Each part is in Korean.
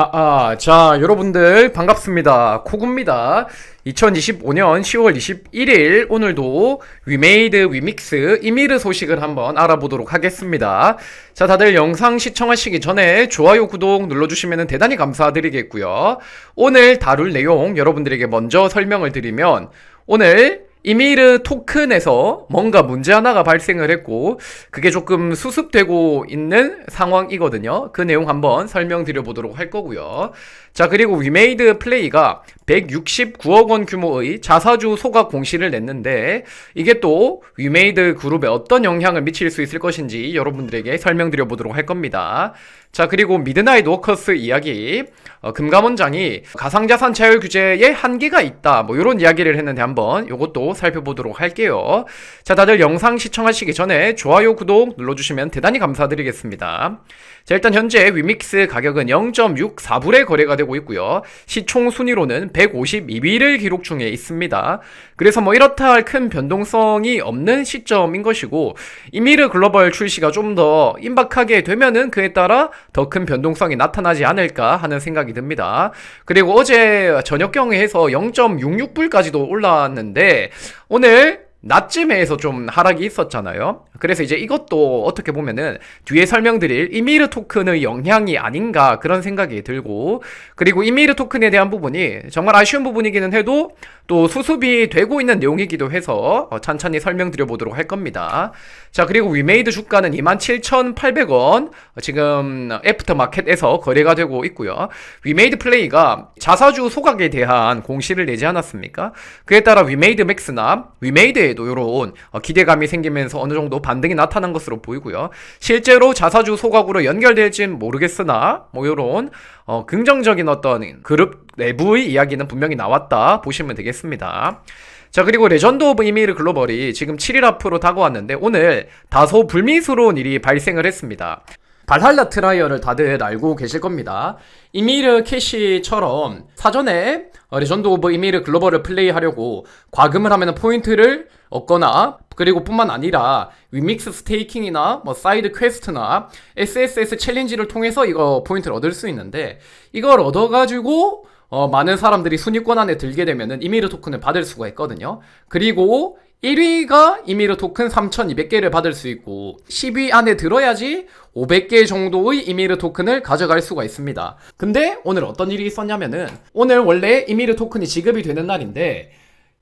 아, 아, 자, 여러분들 반갑습니다. 코구입니다. 2025년 10월 21일 오늘도 위메이드 위믹스 이미르 소식을 한번 알아보도록 하겠습니다. 자, 다들 영상 시청하시기 전에 좋아요, 구독 눌러주시면 대단히 감사드리겠고요. 오늘 다룰 내용 여러분들에게 먼저 설명을 드리면 오늘 이미르 토큰에서 뭔가 문제 하나가 발생을 했고 그게 조금 수습되고 있는 상황이거든요. 그 내용 한번 설명드려 보도록 할 거고요. 자, 그리고 위메이드 플레이가 169억 원 규모의 자사주 소각 공시를 냈는데 이게 또 위메이드 그룹에 어떤 영향을 미칠 수 있을 것인지 여러분들에게 설명드려 보도록 할 겁니다. 자, 그리고 미드나잇 워커스 이야기. 어, 금감원장이 가상자산 차율 규제에 한계가 있다. 뭐 이런 이야기를 했는데 한번 이것도 살펴보도록 할게요. 자, 다들 영상 시청하시기 전에 좋아요, 구독 눌러주시면 대단히 감사드리겠습니다. 자, 일단 현재 위믹스 가격은 0.64불에 거래가 되고 있고요. 시총 순위로는 152위를 기록 중에 있습니다. 그래서 뭐 이렇다 할 큰 변동성이 없는 시점인 것이고 이미르 글로벌 출시가 좀 더 임박하게 되면은 그에 따라 더 큰 변동성이 나타나지 않을까 하는 생각이 듭니다. 그리고 어제 저녁경에 해서 0.66불까지도 올라왔는데 오늘 낮쯤에서 좀 하락이 있었잖아요. 그래서 이제 이것도 어떻게 보면은 뒤에 설명드릴 이미르 토큰의 영향이 아닌가 그런 생각이 들고 그리고 이미르 토큰에 대한 부분이 정말 아쉬운 부분이기는 해도 또 수습이 되고 있는 내용이기도 해서 어, 찬찬히 설명드려 보도록 할 겁니다. 자 그리고 위메이드 주가는 27,800원 지금 애프터 마켓에서 거래가 되고 있고요. 위메이드 플레이가 자사주 소각에 대한 공시를 내지 않았습니까? 그에 따라 위메이드 맥스나 위메이드에 도 이런 기대감이 생기면서 어느 정도 반등이 나타난 것으로 보이고요. 실제로 자사주 소각으로 연결될진 모르겠으나 뭐 이런 어, 긍정적인 어떤 그룹 내부의 이야기는 분명히 나왔다 보시면 되겠습니다. 자 그리고 레전드 오브 이미르 글로벌이 지금 7일 앞으로 다가왔는데 오늘 다소 불미스러운 일이 발생을 했습니다. 발할라 트라이어를 다들 알고 계실 겁니다. 이미르 캐시처럼 사전에 어, 레전드 오브 이미르 글로벌을 플레이하려고 과금을 하면 포인트를 얻거나 그리고 뿐만 아니라 위믹스 스테이킹이나 뭐 사이드 퀘스트나 SSS 챌린지를 통해서 이거 포인트를 얻을 수 있는데 이걸 얻어가지고 어, 많은 사람들이 순위권 안에 들게 되면은 이미르 토큰을 받을 수가 있거든요. 그리고 1위가 이미르 토큰 3,200개를 받을 수 있고 10위 안에 들어야지 500개 정도의 이미르 토큰을 가져갈 수가 있습니다. 근데 오늘 어떤 일이 있었냐면은 오늘 원래 이미르 토큰이 지급이 되는 날인데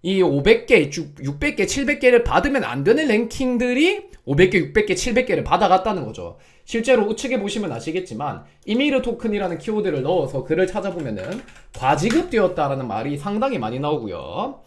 이 500개, 600개, 700개를 받으면 안 되는 랭킹들이 500개, 600개, 700개를 받아갔다는 거죠. 실제로 우측에 보시면 아시겠지만 이미르 토큰이라는 키워드를 넣어서 글을 찾아보면은 과지급되었다라는 말이 상당히 많이 나오고요.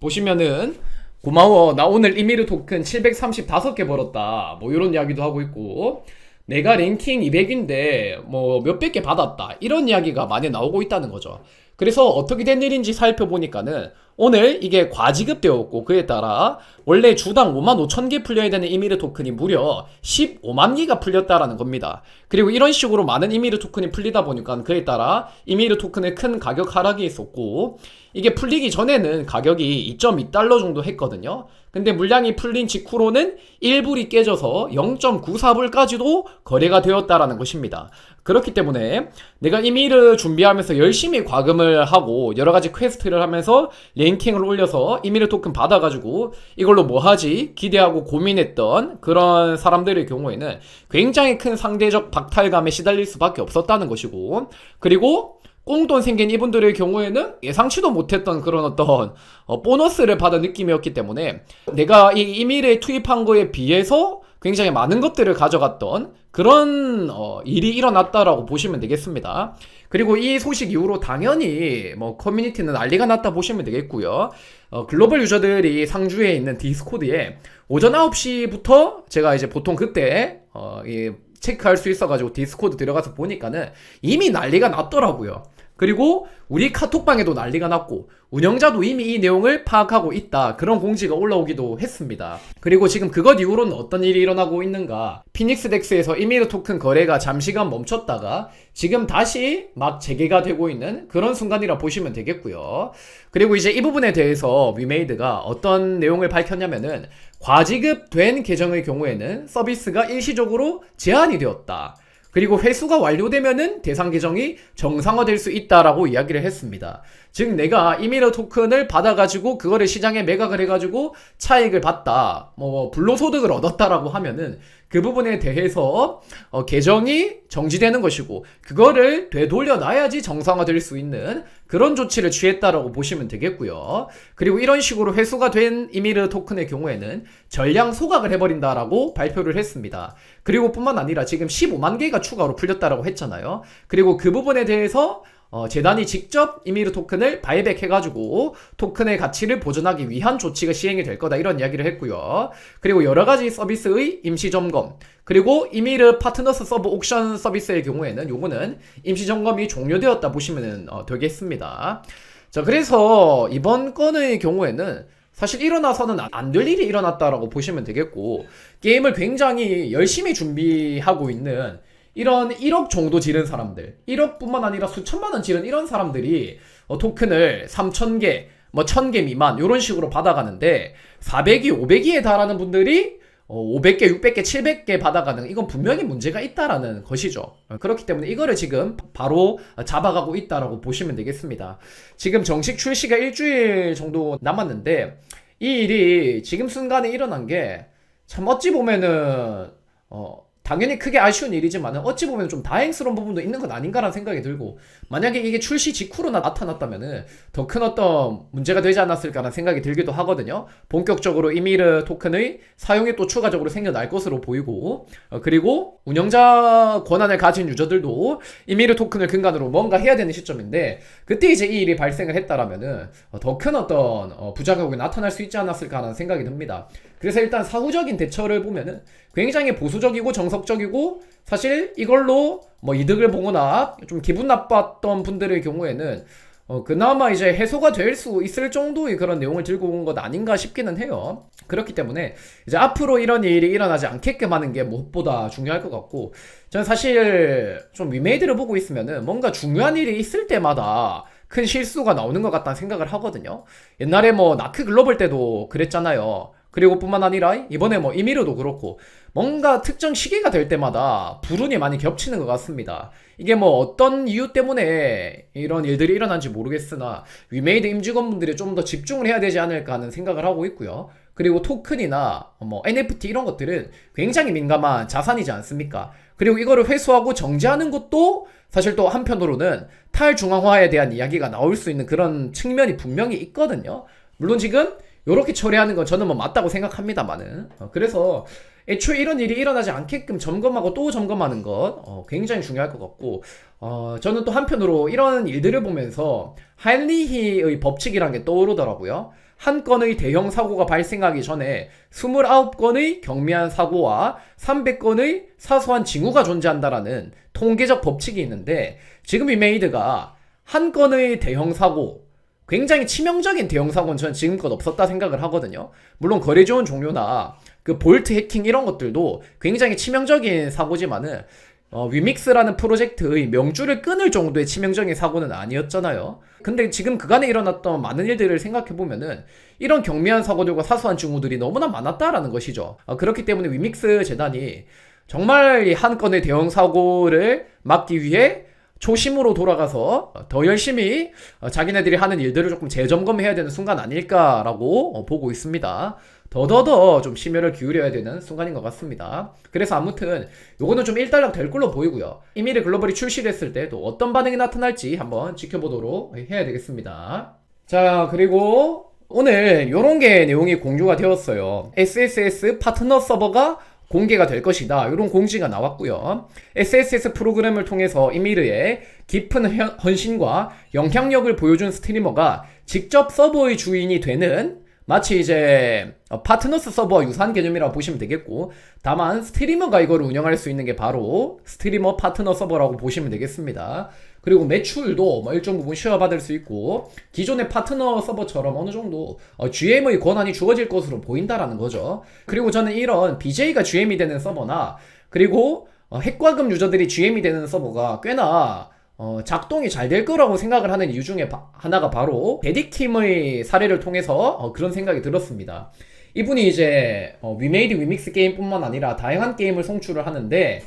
보시면은 고마워. 나 오늘 이미르 토큰 735개 벌었다. 뭐 이런 이야기도 하고 있고. 내가 랭킹 200인데 뭐 몇백 개 받았다. 이런 이야기가 많이 나오고 있다는 거죠. 그래서 어떻게 된 일인지 살펴보니까는 오늘 이게 과지급되었고 그에 따라 원래 주당 5만 5천 개 풀려야 되는 이미르 토큰이 무려 15만 개가 풀렸다라는 겁니다. 그리고 이런 식으로 많은 이미르 토큰이 풀리다 보니까 그에 따라 이미르 토큰의 큰 가격 하락이 있었고 이게 풀리기 전에는 가격이 2.2달러 정도 했거든요. 근데 물량이 풀린 직후로는 1불이 깨져서 0.94불까지도 거래가 되었다라는 것입니다. 그렇기 때문에 내가 이미를 준비하면서 열심히 과금을 하고 여러 가지 퀘스트를 하면서 랭킹을 올려서 이미르 토큰 받아가지고 이걸로 뭐 하지? 기대하고 고민했던 그런 사람들의 경우에는 굉장히 큰 상대적 박탈감에 시달릴 수밖에 없었다는 것이고 그리고 꽁돈 생긴 이분들의 경우에는 예상치도 못했던 그런 어떤 어, 보너스를 받은 느낌이었기 때문에 내가 이 이밀에 투입한 거에 비해서 굉장히 많은 것들을 가져갔던 그런 어, 일이 일어났다라고 보시면 되겠습니다. 그리고 이 소식 이후로 당연히 뭐 커뮤니티는 난리가 났다 보시면 되겠고요. 어, 글로벌 유저들이 상주에 있는 디스코드에 오전 9시부터 제가 이제 보통 그때 어, 이 체크할 수 있어가지고 디스코드 들어가서 보니까는 이미 난리가 났더라고요. 그리고 우리 카톡방에도 난리가 났고 운영자도 이미 이 내용을 파악하고 있다. 그런 공지가 올라오기도 했습니다. 그리고 지금 그것 이후로는 어떤 일이 일어나고 있는가? 피닉스 덱스에서 이미르 토큰 거래가 잠시간 멈췄다가 지금 다시 막 재개가 되고 있는 그런 순간이라 보시면 되겠고요. 그리고 이제 이 부분에 대해서 위메이드가 어떤 내용을 밝혔냐면은 과지급된 계정의 경우에는 서비스가 일시적으로 제한이 되었다 그리고 회수가 완료되면은 대상 계정이 정상화될 수 있다라고 이야기를 했습니다. 즉 내가 이미러 토큰을 받아가지고 그거를 시장에 매각을 해가지고 차익을 봤다, 뭐 불로소득을 얻었다라고 하면은 그 부분에 대해서 어, 계정이 정지되는 것이고 그거를 되돌려 놔야지 정상화될 수 있는 그런 조치를 취했다라고 보시면 되겠고요. 그리고 이런 식으로 회수가 된 이미르 토큰의 경우에는 전량 소각을 해버린다라고 발표를 했습니다. 그리고 뿐만 아니라 지금 15만 개가 추가로 풀렸다라고 했잖아요. 그리고 그 부분에 대해서 어, 재단이 직접 이미르 토큰을 바이백해가지고 토큰의 가치를 보존하기 위한 조치가 시행이 될 거다 이런 이야기를 했고요. 그리고 여러 가지 서비스의 임시 점검 그리고 이미르 파트너스 서브 옥션 서비스의 경우에는 요거는 임시 점검이 종료되었다 보시면 어, 되겠습니다. 자 그래서 이번 건의 경우에는 사실 일어나서는 안 될 일이 일어났다라고 보시면 되겠고 게임을 굉장히 열심히 준비하고 있는 이런 1억 정도 지른 사람들, 1억뿐만 아니라 수천만 원 지른 이런 사람들이 어, 토큰을 3,000개, 뭐 1,000개 미만 이런 식으로 받아가는데 400이, 500이에 달하는 분들이 어, 500개, 600개, 700개 받아가는 이건 분명히 문제가 있다라는 것이죠. 어, 그렇기 때문에 이거를 지금 바로 잡아가고 있다라고 보시면 되겠습니다. 지금 정식 출시가 일주일 정도 남았는데 이 일이 지금 순간에 일어난 게 참 어찌 보면은 어 당연히 크게 아쉬운 일이지만 어찌 보면 좀 다행스러운 부분도 있는 건 아닌가라는 생각이 들고 만약에 이게 출시 직후로 나, 타났다면은 더 큰 어떤 문제가 되지 않았을까라는 생각이 들기도 하거든요. 본격적으로 이미르 토큰의 사용이 또 추가적으로 생겨날 것으로 보이고 어, 그리고 운영자 권한을 가진 유저들도 이미르 토큰을 근간으로 뭔가 해야 되는 시점인데 그때 이제 이 일이 발생을 했다라면은 어, 더큰 어떤 어, 부작용이 나타날 수 있지 않았을까라는 생각이 듭니다. 그래서 일단 사후적인 대처를 보면은 굉장히 보수적이고 정석적이고 사실 이걸로 뭐 이득을 보거나 좀 기분 나빴던 분들의 경우에는 어, 그나마 이제 해소가 될 수 있을 정도의 그런 내용을 들고 온 것 아닌가 싶기는 해요. 그렇기 때문에 이제 앞으로 이런 일이 일어나지 않게끔 하는 게 무엇보다 중요할 것 같고, 저는 사실 좀 위메이드를 보고 있으면은 뭔가 중요한 일이 있을 때마다 큰 실수가 나오는 것 같다는 생각을 하거든요. 옛날에 뭐 나크 글로벌 때도 그랬잖아요. 그리고 뿐만 아니라 이번에 뭐 이미르도 그렇고 뭔가 특정 시기가 될 때마다 불운이 많이 겹치는 것 같습니다. 이게 뭐 어떤 이유 때문에 이런 일들이 일어난지 모르겠으나 위메이드 임직원분들이 좀 더 집중을 해야 되지 않을까 하는 생각을 하고 있고요. 그리고 토큰이나 뭐 NFT 이런 것들은 굉장히 민감한 자산이지 않습니까? 그리고 이거를 회수하고 정지하는 것도 사실 또 한편으로는 탈중앙화에 대한 이야기가 나올 수 있는 그런 측면이 분명히 있거든요. 물론 지금 이렇게 처리하는 건 저는 뭐 맞다고 생각합니다만은 어, 그래서 애초에 이런 일이 일어나지 않게끔 점검하고 또 점검하는 것 어, 굉장히 중요할 것 같고 어, 저는 또 한편으로 이런 일들을 보면서 한리히의 법칙이란 게 떠오르더라고요. 한 건의 대형 사고가 발생하기 전에 29건의 경미한 사고와 300건의 사소한 징후가 존재한다라는 통계적 법칙이 있는데 지금 이 메이드가 한 건의 대형 사고 굉장히 치명적인 대형 사고는 저는 지금껏 없었다 생각을 하거든요. 물론 거래 지원 종료나 그 볼트 해킹 이런 것들도 굉장히 치명적인 사고지만은 어, 위믹스라는 프로젝트의 명주를 끊을 정도의 치명적인 사고는 아니었잖아요. 근데 지금 그간에 일어났던 많은 일들을 생각해보면은 이런 경미한 사고들과 사소한 징후들이 너무나 많았다라는 것이죠. 어, 그렇기 때문에 위믹스 재단이 정말 이한 건의 대형 사고를 막기 위해 초심으로 돌아가서 더 열심히 자기네들이 하는 일들을 조금 재점검해야 되는 순간 아닐까라고 보고 있습니다. 더더더 좀 심혈을 기울여야 되는 순간인 것 같습니다. 그래서 아무튼 요거는 좀 일단락 될 걸로 보이고요. 이미르 글로벌이 출시됐을 때도 어떤 반응이 나타날지 한번 지켜보도록 해야 되겠습니다. 자, 그리고 오늘 요런 게 내용이 공유가 되었어요. SSS 파트너 서버가 공개가 될 것이다. 이런 공지가 나왔고요. SSS 프로그램을 통해서 이미르의 깊은 헌신과 영향력을 보여준 스트리머가 직접 서버의 주인이 되는 마치 이제 파트너스 서버와 유사한 개념이라고 보시면 되겠고 다만 스트리머가 이거를 운영할 수 있는 게 바로 스트리머 파트너 서버라고 보시면 되겠습니다. 그리고 매출도 뭐 일정 부분 쉐어받을 수 있고 기존의 파트너 서버처럼 어느 정도 어, GM의 권한이 주어질 것으로 보인다라는 거죠. 그리고 저는 이런 BJ가 GM이 되는 서버나 그리고 어, 핵과금 유저들이 GM이 되는 서버가 꽤나 어, 작동이 잘 될 거라고 생각을 하는 이유 중에 바, 하나가 바로 베딕팀의 사례를 통해서 어, 그런 생각이 들었습니다. 이분이 이제 어, 위메이드 위믹스 게임뿐만 아니라 다양한 게임을 송출을 하는데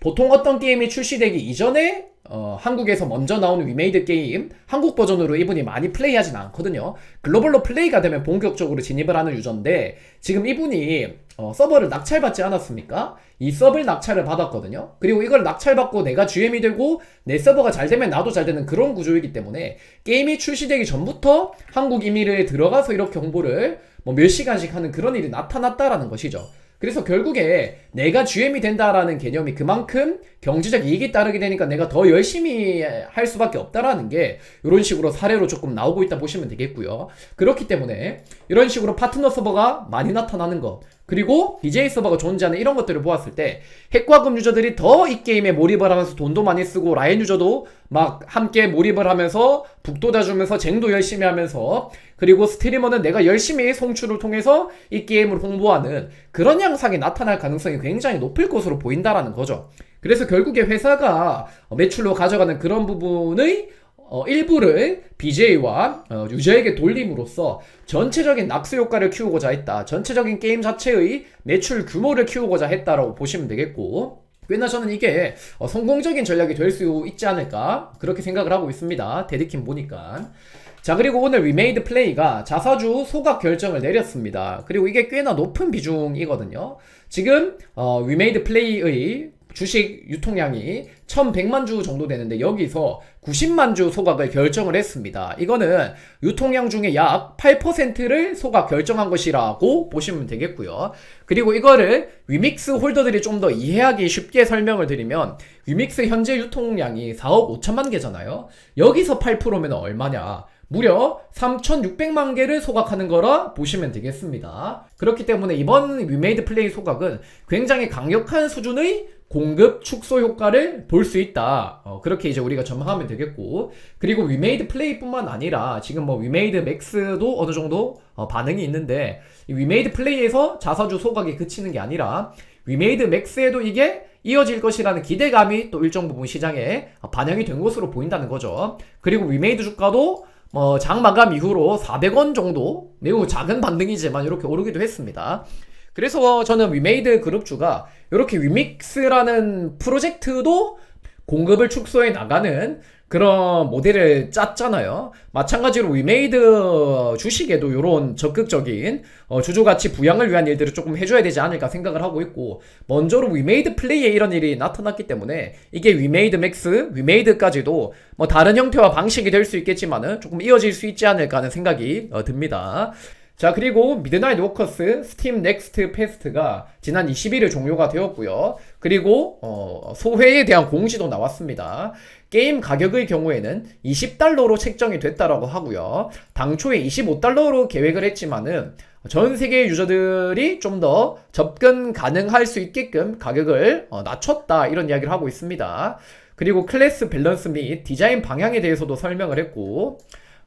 보통 어떤 게임이 출시되기 이전에 어, 한국에서 먼저 나오는 위메이드 게임 한국 버전으로 이분이 많이 플레이하진 않거든요. 글로벌로 플레이가 되면 본격적으로 진입을 하는 유저인데 지금 이분이 어, 서버를 낙찰받지 않았습니까? 이 서버를 낙찰을 받았거든요. 그리고 이걸 낙찰받고 내가 GM이 되고 내 서버가 잘 되면 나도 잘 되는 그런 구조이기 때문에 게임이 출시되기 전부터 한국 이미르에 들어가서 이렇게 홍보를 뭐 몇 시간씩 하는 그런 일이 나타났다라는 것이죠. 그래서 결국에 내가 GM이 된다라는 개념이 그만큼 경제적 이익이 따르게 되니까 내가 더 열심히 할 수밖에 없다라는 게 이런 식으로 사례로 조금 나오고 있다 보시면 되겠고요. 그렇기 때문에 이런 식으로 파트너 서버가 많이 나타나는 것 그리고 BJ 서버가 존재하는 이런 것들을 보았을 때 핵과금 유저들이 더 이 게임에 몰입을 하면서 돈도 많이 쓰고 라인 유저도 막 함께 몰입을 하면서 북돋아 주면서 쟁도 열심히 하면서 그리고 스트리머는 내가 열심히 송출을 통해서 이 게임을 홍보하는 그런 양상이 나타날 가능성이 굉장히 높을 것으로 보인다라는 거죠. 그래서 결국에 회사가 매출로 가져가는 그런 부분의 어, 일부를 BJ와 어, 유저에게 돌림으로써 전체적인 낙수 효과를 키우고자 했다. 전체적인 게임 자체의 매출 규모를 키우고자 했다라고 보시면 되겠고 꽤나 저는 이게 어, 성공적인 전략이 될 수 있지 않을까 그렇게 생각을 하고 있습니다. 데드킴 보니까. 자 그리고 오늘 위메이드 플레이가 자사주 소각 결정을 내렸습니다. 그리고 이게 꽤나 높은 비중이거든요. 지금 어, 위메이드 플레이의 주식 유통량이 1100만 주 정도 되는데 여기서 90만 주 소각을 결정을 했습니다. 이거는 유통량 중에 약 8%를 소각 결정한 것이라고 보시면 되겠고요. 그리고 이거를 위믹스 홀더들이 좀 더 이해하기 쉽게 설명을 드리면 위믹스 현재 유통량이 4억 5천만 개잖아요. 여기서 8%면 얼마냐? 무려 3,600만 개를 소각하는 거라 보시면 되겠습니다. 그렇기 때문에 이번 위메이드 플레이 소각은 굉장히 강력한 수준의 공급 축소 효과를 볼 수 있다. 어, 그렇게 이제 우리가 전망하면 되겠고. 그리고 위메이드 플레이뿐만 아니라 지금 뭐 위메이드 맥스도 어느 정도 어, 반응이 있는데 이 위메이드 플레이에서 자사주 소각이 그치는 게 아니라 위메이드 맥스에도 이게 이어질 것이라는 기대감이 또 일정 부분 시장에 반영이 된 것으로 보인다는 거죠. 그리고 위메이드 주가도 뭐 장마감 이후로 400원 정도 매우 작은 반등이지만 이렇게 오르기도 했습니다. 그래서 저는 위메이드 그룹주가 이렇게 위믹스라는 프로젝트도 공급을 축소해 나가는 그런 모델을 짰잖아요. 마찬가지로 위메이드 주식에도 이런 적극적인 어, 주주가치 부양을 위한 일들을 조금 해줘야 되지 않을까 생각을 하고 있고 먼저로 위메이드 플레이에 이런 일이 나타났기 때문에 이게 위메이드 맥스, 위메이드까지도 뭐 다른 형태와 방식이 될 수 있겠지만은 조금 이어질 수 있지 않을까 하는 생각이 어, 듭니다. 자 그리고 미드나잇 워커스 스팀 넥스트 페스트가 지난 20일에 종료가 되었고요. 그리고 어, 소회에 대한 공지도 나왔습니다. 게임 가격의 경우에는 20달러로 책정이 됐다라고 하고요. 당초에 25달러로 계획을 했지만은 전 세계 유저들이 좀 더 접근 가능할 수 있게끔 가격을 어, 낮췄다 이런 이야기를 하고 있습니다. 그리고 클래스 밸런스 및 디자인 방향에 대해서도 설명을 했고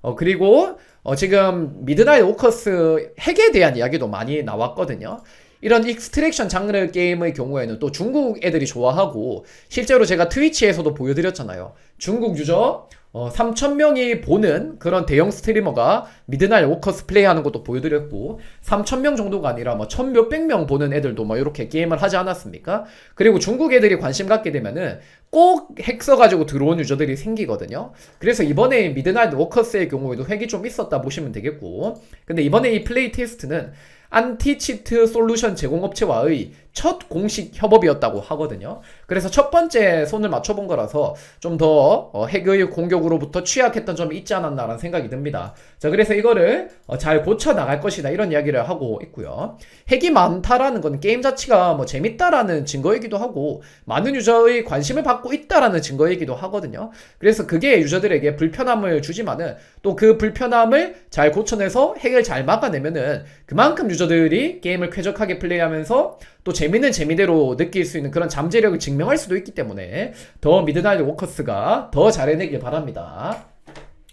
어, 그리고 어, 지금 미드나잇 오커스 핵에 대한 이야기도 많이 나왔거든요. 이런 익스트랙션 장르 게임의 경우에는 또 중국 애들이 좋아하고 실제로 제가 트위치에서도 보여드렸잖아요. 중국 유저 어, 3,000명이 보는 그런 대형 스트리머가 미드나잇 워커스 플레이 하는 것도 보여드렸고 3,000명 정도가 아니라 뭐 1,몇백 명 보는 애들도 뭐 이렇게 게임을 하지 않았습니까? 그리고 중국 애들이 관심 갖게 되면은 꼭 핵 써가지고 들어온 유저들이 생기거든요. 그래서 이번에 미드나잇 워커스의 경우에도 핵이 좀 있었다 보시면 되겠고 근데 이번에 이 플레이 테스트는 안티치트 솔루션 제공업체와의 첫 공식 협업이었다고 하거든요. 그래서 첫 번째 손을 맞춰본 거라서 좀더 어, 핵의 공격으로부터 취약했던 점이 있지 않았나라는 생각이 듭니다. 자, 그래서 이거를 어, 잘 고쳐 나갈 것이다 이런 이야기를 하고 있고요. 핵이 많다라는 건 게임 자체가 뭐 재밌다라는 증거이기도 하고 많은 유저의 관심을 받고 있다라는 증거이기도 하거든요. 그래서 그게 유저들에게 불편함을 주지만은 또 그 불편함을 잘 고쳐내서 핵을 잘 막아내면은 그만큼 유저들이 게임을 쾌적하게 플레이하면서 또 재미는 재미대로 느낄 수 있는 그런 잠재력을 증명할 수도 있기 때문에 더 미드나잇 워커스가 더 잘해내길 바랍니다.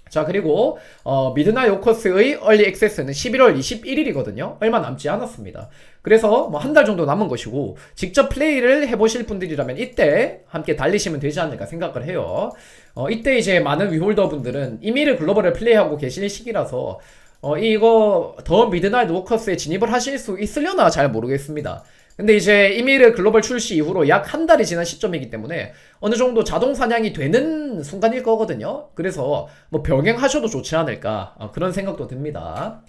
자 그리고 어, 미드나잇 워커스의 얼리 액세스는 11월 21일이거든요. 얼마 남지 않았습니다. 그래서 뭐 한 달 정도 남은 것이고 직접 플레이를 해보실 분들이라면 이때 함께 달리시면 되지 않을까 생각을 해요. 어, 이때 이제 많은 위홀더 분들은 이미를 글로벌을 플레이하고 계실 시기라서 어, 이거 더 미드나잇 워커스에 진입을 하실 수 있으려나 잘 모르겠습니다. 근데 이제 이미르 글로벌 출시 이후로 약 한 달이 지난 시점이기 때문에 어느 정도 자동 사냥이 되는 순간일 거거든요. 그래서 뭐 병행하셔도 좋지 않을까 어, 그런 생각도 듭니다.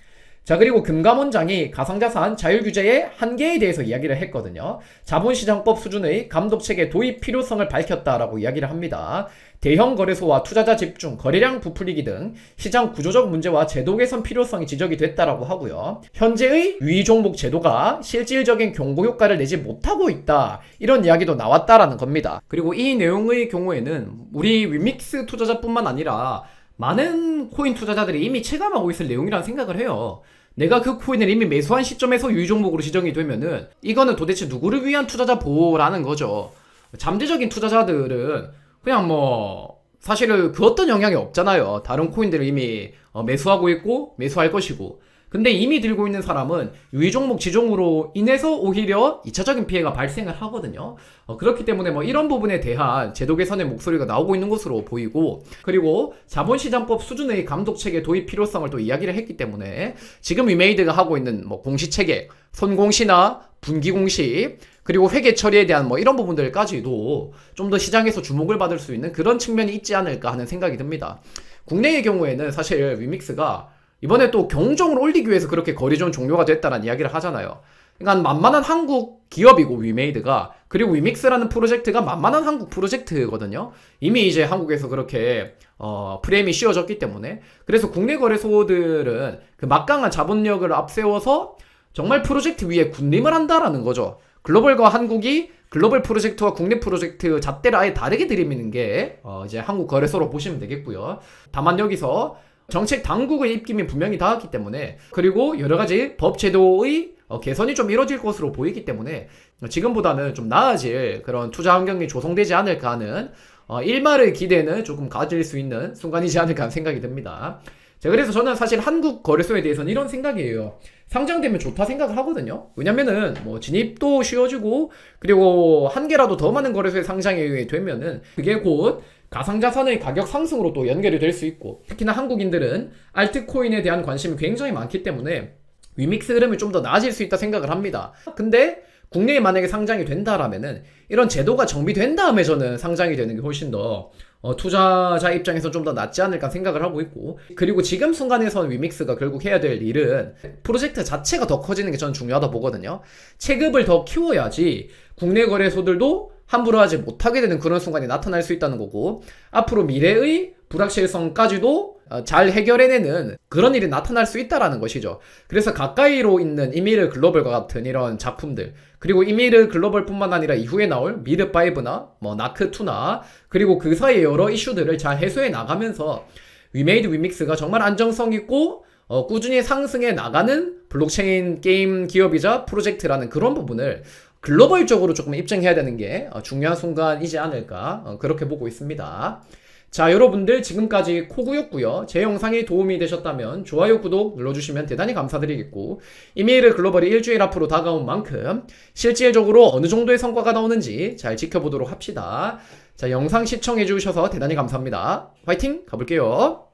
자, 그리고 금감원장이 가상자산 자율 규제의 한계에 대해서 이야기를 했거든요. 자본시장법 수준의 감독체계 도입 필요성을 밝혔다라고 이야기를 합니다. 대형 거래소와 투자자 집중, 거래량 부풀리기 등 시장 구조적 문제와 제도 개선 필요성이 지적이 됐다라고 하고요. 현재의 유의 종목 제도가 실질적인 경고 효과를 내지 못하고 있다. 이런 이야기도 나왔다라는 겁니다. 그리고 이 내용의 경우에는 우리 위믹스 투자자뿐만 아니라 많은 코인 투자자들이 이미 체감하고 있을 내용이라는 생각을 해요. 내가 그 코인을 이미 매수한 시점에서 유의 종목으로 지정이 되면은 이거는 도대체 누구를 위한 투자자 보호라는 거죠. 잠재적인 투자자들은 그냥 뭐 사실은 그 어떤 영향이 없잖아요. 다른 코인들을 이미 어, 매수하고 있고 매수할 것이고. 근데 이미 들고 있는 사람은 유의 종목 지종으로 인해서 오히려 2차적인 피해가 발생을 하거든요. 어, 그렇기 때문에 뭐 이런 부분에 대한 제도 개선의 목소리가 나오고 있는 것으로 보이고 그리고 자본시장법 수준의 감독 체계 도입 필요성을 또 이야기를 했기 때문에 지금 위메이드가 하고 있는 뭐 공시 체계, 손공시나 분기 공시 그리고 회계 처리에 대한 뭐 이런 부분들까지도 좀 더 시장에서 주목을 받을 수 있는 그런 측면이 있지 않을까 하는 생각이 듭니다. 국내의 경우에는 사실 위믹스가 이번에 또 경종을 올리기 위해서 그렇게 거리존 종료가 됐다는 이야기를 하잖아요. 그러니까 만만한 한국 기업이고 위메이드가 그리고 위믹스라는 프로젝트가 만만한 한국 프로젝트거든요. 이미 이제 한국에서 그렇게 어, 프레임이 씌워졌기 때문에 그래서 국내 거래소들은 그 막강한 자본력을 앞세워서 정말 프로젝트 위에 군림을 한다라는 거죠. 글로벌과 한국이 글로벌 프로젝트와 국내 프로젝트 잣대를 아예 다르게 들이미는 게 어, 이제 한국 거래소로 보시면 되겠고요. 다만 여기서 정책 당국의 입김이 분명히 닿았기 때문에 그리고 여러 가지 법 제도의 어, 개선이 좀 이뤄질 것으로 보이기 때문에 지금보다는 좀 나아질 그런 투자 환경이 조성되지 않을까 하는 어, 일말의 기대는 조금 가질 수 있는 순간이지 않을까 하는 생각이 듭니다. 자, 그래서 저는 사실 한국 거래소에 대해서는 이런 생각이에요. 상장되면 좋다 생각을 하거든요. 왜냐면은 뭐 진입도 쉬워지고 그리고 한 개라도 더 많은 거래소에 상장이 되면은 그게 곧 가상자산의 가격 상승으로 또 연결이 될 수 있고 특히나 한국인들은 알트코인에 대한 관심이 굉장히 많기 때문에 위믹스 흐름이 좀 더 나아질 수 있다 생각을 합니다. 근데 국내에 만약에 상장이 된다라면은 이런 제도가 정비된 다음에 저는 상장이 되는 게 훨씬 더 어, 투자자 입장에서 좀 더 낫지 않을까 생각을 하고 있고 그리고 지금 순간에서는 위믹스가 결국 해야 될 일은 프로젝트 자체가 더 커지는 게 저는 중요하다 보거든요. 체급을 더 키워야지 국내 거래소들도 함부로 하지 못하게 되는 그런 순간이 나타날 수 있다는 거고 앞으로 미래의 불확실성까지도 어, 잘 해결해내는 그런 일이 나타날 수 있다라는 것이죠. 그래서 가까이로 있는 이미르 글로벌과 같은 이런 작품들 그리고 이미르 글로벌뿐만 아니라 이후에 나올 미르 5나 뭐 나크 2나 그리고 그 사이의 여러 이슈들을 잘 해소해 나가면서 위메이드 위믹스가 정말 안정성 있고 어, 꾸준히 상승해 나가는 블록체인 게임 기업이자 프로젝트라는 그런 부분을 글로벌적으로 조금 입증해야 되는 게 어, 중요한 순간이지 않을까 어, 그렇게 보고 있습니다. 자 여러분들 지금까지 코구였고요. 제 영상이 도움이 되셨다면 좋아요 구독 눌러주시면 대단히 감사드리겠고 이메일 글로벌이 일주일 앞으로 다가온 만큼 실질적으로 어느 정도의 성과가 나오는지 잘 지켜보도록 합시다. 자 영상 시청해 주셔서 대단히 감사합니다. 화이팅! 가볼게요